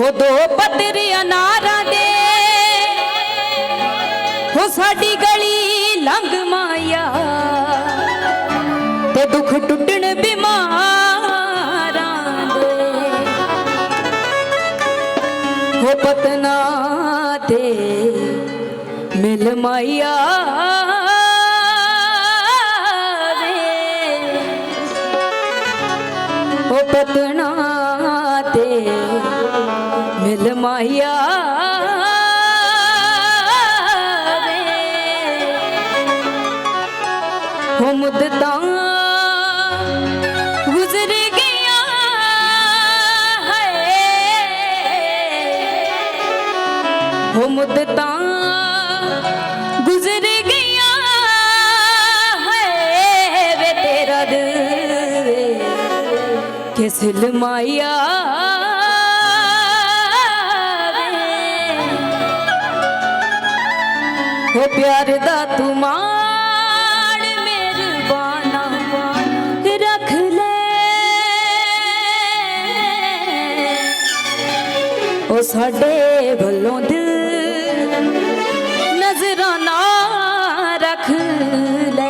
ਦੋ ਪੱਤਰ ਅਨਾਰਾਂ ਦੇ। ਹੋ ਸਾਡੀ ਗਲੀ ਲੰਘ ਮਾਇਆ। ਤੇ ਦੁੱਖ ਟੁੱਟਣ ਬਿਮਾਰਾਂ ਦੇ। ਹੋ ਪਤਨਾ ਦੇ ਮਿਲ ਮਾਇਆ। ਹੋ ਮੁੱਦਤਾਂ ਗੁਜ਼ਰ ਗਈਆਂ ਹੈ ਹੋ ਮੁੱਦਤਾਂ ਗੁਜ਼ਰ ਗਿਆ ਹੈ ਵੇ ਤੇਰਾ ਦਿਲ ਕਿਸ ਲਮਾਇਆ ਹੋ ਪਿਆਰ ਦਾ ਤੂੰ ਸਾਡੇ ਵੱਲੋਂ ਦਿਲ ਨਜ਼ਰਾਨਾ ਰੱਖ ਲੈ।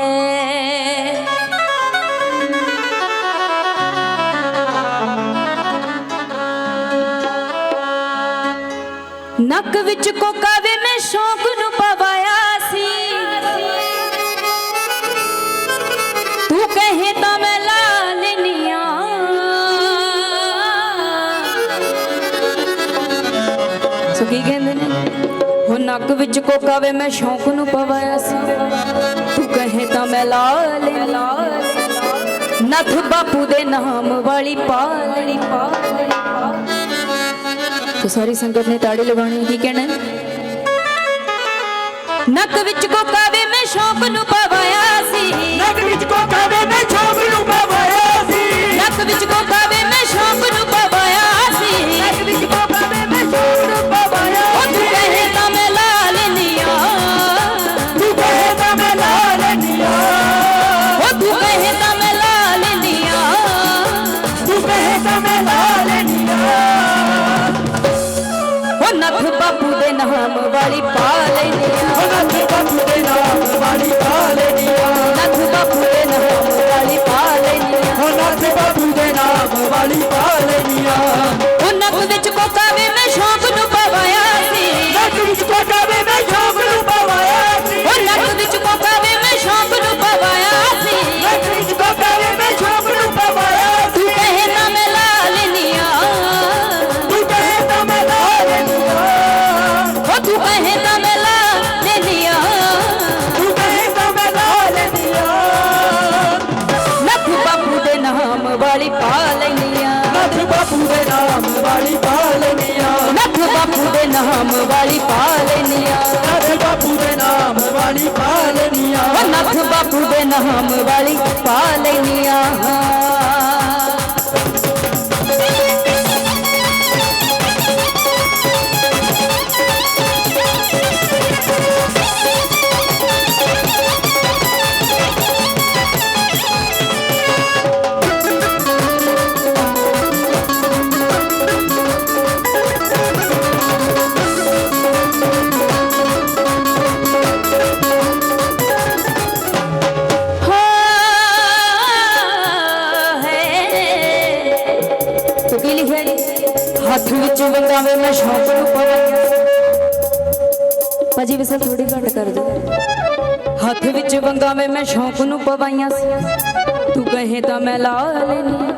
ਨੱਕ ਵਿੱਚ ਕੋਕਾ ਵੇ ਮੈਂ ਸ਼ੌਕ ਨੂੰ ਸੋ ਕਹਿੰਦੇ ਨੇ? ਹੋ ਨੱਕ ਵਿੱਚ ਕੋਕਾ ਵੇ, ਮੈਂ ਸ਼ੌਂਕ ਨੂੰ ਪਵਾਇਆ ਸੀ। ਤੂੰ ਕਹੇ ਤਾਂ ਮੈਂ ਲਾ ਲੈ ਨਥ ਬਾਪੂ ਦੇ ਨਾਮ ਵਾਲੀ ਪਾਲਣੀ ਪਾਲਣੀ ਤੋ ਸਾਰੀ ਸੰਗਤ ਨੇ ਤਾੜੀ ਲਗਾਉਣੀ ਕੀ ਕਹਿਣਾ ਨੱਕ ਵਿੱਚ ਕੋਕਾ ਵੇ, ਮੈਂ ਸ਼ੌਂਕ ਨੂੰ ਪਵਾਇਆ ਸੀ। ਨੱਕ ਵਿੱਚ ਕੋਕਾ ਵੇ, ਮੈਂ সোনা ਨਾਮ ਵਾਲੀ ਪਾ ਲੈਨੀਆਂ ਨੱਥ ਬਾਪੂ ਦੇ ਨਾਮ ਵਾਲੀ ਪਾ ਲੈਨੀਆਂ ਨੱਥ ਬਾਪੂ ਦੇ ਨਾਮ ਵਾਲੀ ਪਾ ਲੈਨੀਆਂ ਉਹ ਨੱਥ ਬਾਪੂ ਦੇ ਨਾਮ ਵਾਲੀ ਪਾ ਮੈਂ ਸ਼ੌਕ ਨੂੰ ਪਵਾਇਆ ਭਾਜੀ ਵਿਸਲ ਥੋੜੀ ਘੱਟ ਕਰ ਦੇ ਹੱਥ ਵਿੱਚ ਵੰਗਾਵੇ ਮੈਂ ਸ਼ੌਕ ਨੂੰ ਪਵਾਈਆਂ ਸੀ। ਤੂੰ ਕਹੇ ਤਾਂ ਮੈਂ ਲਾ ਲੈਨੀ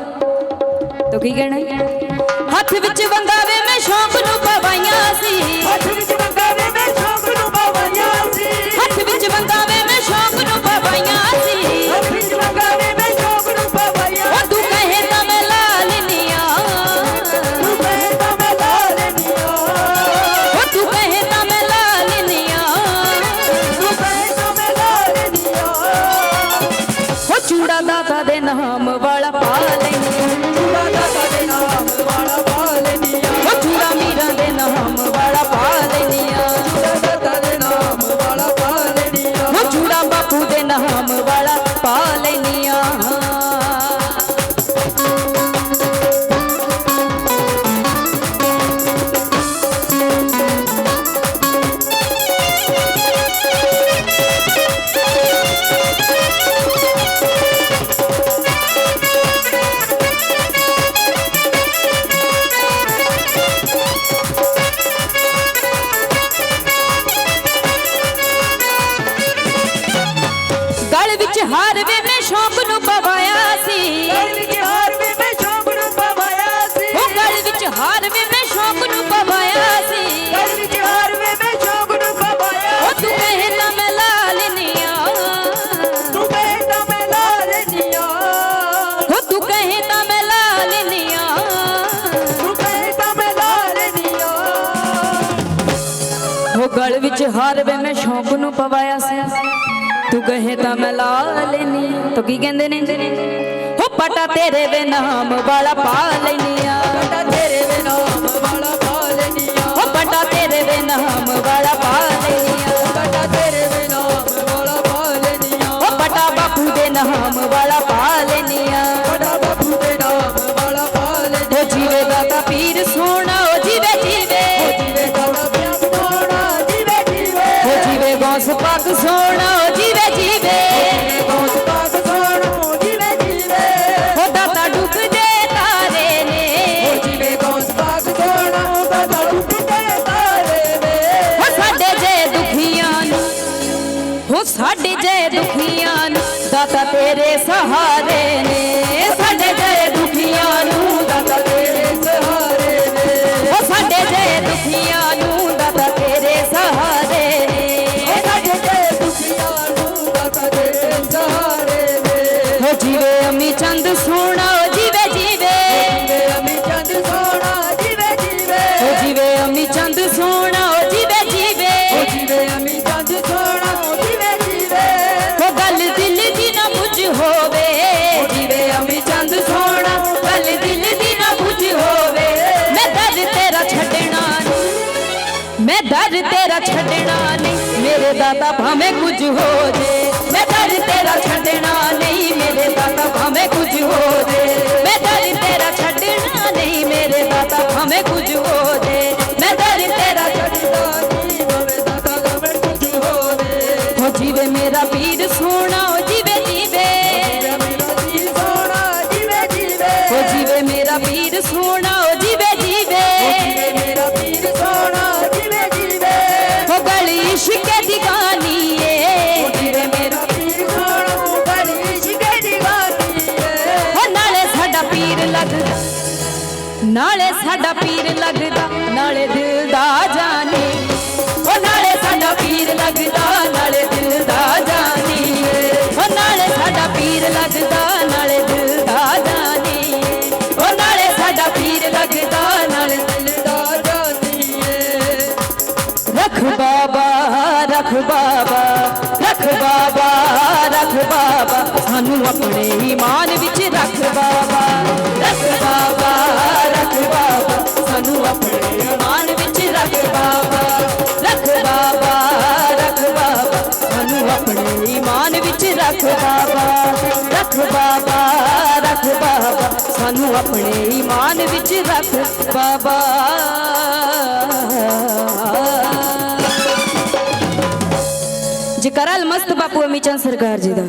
ਤੂੰ ਕੀ ਕਹਿਣਾ? ਹੱਥ ਵਿੱਚ ਵੰਗਾਵੇ ਮੈਂ ਸ਼ੌਕ ਨੂੰ ਪਵਾਈਆਂ ਸੀ। ਹੱਥ ਵਿੱਚ ਹਾਰ ਵੇ ਮੈਂ ਸ਼ੌਂਕ ਨੂੰ ਪਵਾਇਆ ਸੀ। ਗਲ ਵਿੱਚ ਹਾਰ ਮੈਂ ਲਾਲ ਗਲ ਵਿੱਚ ਹਾਰ ਵੇ ਮੈਂ ਸ਼ੌਂਕ ਨੂੰ ਪਵਾਇਆ ਸੀ। ਕਹੇ ਤਾਂ ਮੈਂ ਲਾ ਲੈਨੀ ਤੋ ਕੀ ਕਹਿੰਦੇ ਨੇ? ਹੋ ਪਟਾ ਤੇਰੇ ਵੇ ਨਾਮ ਵਾਲਾ ਪਾ ਲੈਨੀ ਆ। ਪਟਾ ਤੇਰੇ ਵੇ ਨਾਮ ਵਾਲਾ ਪਾ ਲੈਨੀਆ ਹੋ ਪਟਾ ਤੇਰੇ ਵੇ ਨਾਮ ਵਾਲਾ ਪਾ ਲੈਨੀ ਆ। ਪਟਾ ਤੇਰੇ ਵੇ ਨਾਮ ਵਾਲਾ ਪਾ ਲੈਨੀਆ ਹੋ ਪਟਾ ਬਾਪੂ ਦੇ ਨਾਮ ਵਾਲਾ ਪਾ ਲੈਨੀ ਛੱਡਣਾ ਨਹੀਂ। ਮੇਰੇ ਦਾਤਾ ਭਾਵੇਂ ਕੁਝ ਹੋ ਜੇ। ਮੈਂ ਦਰ ਤੇਰਾ ਛੱਡਣਾ ਨਹੀਂ। ਮੇਰੇ ਦਾਤਾ ਭਾਵੇਂ ਕੁਝ ਹੋ ਜੇ। ਮੈਂ ਦਰ ਤੇਰਾ ਛੱਡਣਾ ਨਹੀਂ। ਮੇਰੇ ਦਾਤਾ ਭਾਵੇਂ ਕੁਝ ਹੋ ਜੇ। ਮੈਂ ਦਰ ਤੇਰਾ ਛੱਡਣਾ ਦਾਨੀ ਹੋਵੇ ਦਾਤਾ ਗਵੇਂ ਕੁਝ ਹੋਵੇ ਹੋ ਜੀਵੇ ਮੇਰਾ ਪੀਰ ਸੋਹਣਾ ਹੋ ਜੀਵੇ ਜੀਵੇ। ਮੇਰਾ ਜੀ ਸੋਣਾ ਜੀਵੇ ਜੀਵੇ। ਹੋ ਜੀਵੇ ਮੇਰਾ ਪੀਰ ਸੋਹਣਾ ਨਾਲੇ ਸਾਡਾ ਪੀਰ ਲੱਗਦਾ, ਨਾਲੇ ਦਿਲ ਦਾ ਜਾਨੀ। ਉਹ ਨਾਲੇ ਸਾਡਾ ਪੀਰ ਲੱਗਦਾ, ਨਾਲੇ ਦਿਲ ਦਾ ਜਾਨੀ। ਉਹ ਨਾਲੇ ਸਾਡਾ ਪੀਰ ਲੱਗਦਾ, ਨਾਲੇ ਦਿਲ ਦਾ ਜਾਨੀ। ਉਹ ਨਾਲੇ ਸਾਡਾ ਪੀਰ ਲੱਗਦਾ, ਨਾਲੇ ਦਿਲ ਦਾ ਜਾਨੀ। ਏ ਰਖ ਬਾਬਾ ਰਖ ਬਾਬਾ ਰਖ ਬਾਬਾ। ਰਖ ਬਾਬਾ, ਸਾਨੂੰ ਆਪਣੇ ਈਮਾਨ ਵਿੱਚ ਰੱਖ ਬਾਬਾ। ਰਖ ਬਾਬਾ ਰਖ ਬਾਬਾ, ਸਾਨੂੰ ਆਪਣੇ ਈਮਾਨ ਵਿੱਚ ਰੱਖ ਬਾਬਾ। ਰਖ ਬਾਬਾ ਰਖ ਬਾਬਾ, ਸਾਨੂੰ ਆਪਣੇ ਈਮਾਨ ਵਿੱਚ ਰੱਖ ਬਾਬਾ। ਰਖ ਬਾਬਾ ਰਖ ਬਾਬਾ, ਸਾਨੂੰ ਆਪਣੇ ਈਮਾਨ ਵਿੱਚ ਰੱਖ ਬਾਬਾ। ਜਕਰਾਲ ਮਸਤ ਬਾਪੂ ਅਮੀਚੰਦ ਸਰਕਾਰ ਜੀ ਦਾ